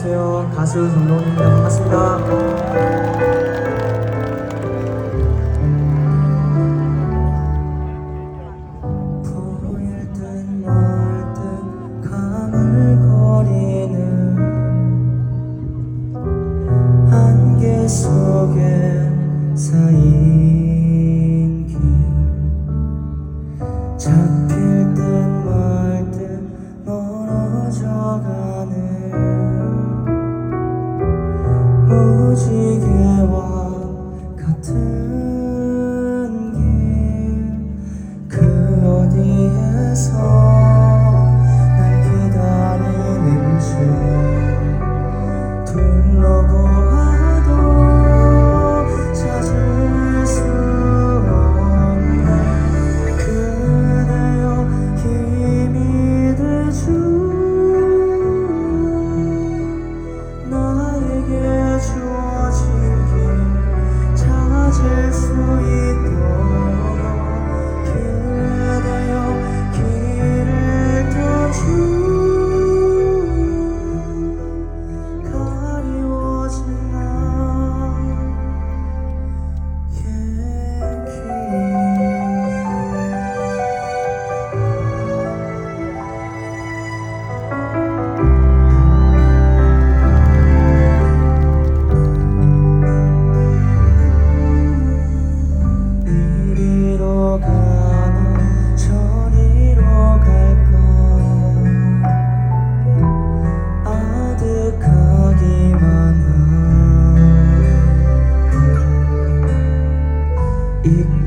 안녕하세요. 가수 정동입니다. 반갑습니다. Mm-hmm.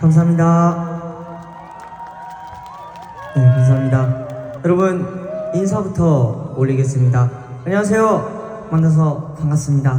감사합니다. 네, 감사합니다. 여러분, 인사부터 올리겠습니다. 안녕하세요. 만나서 반갑습니다.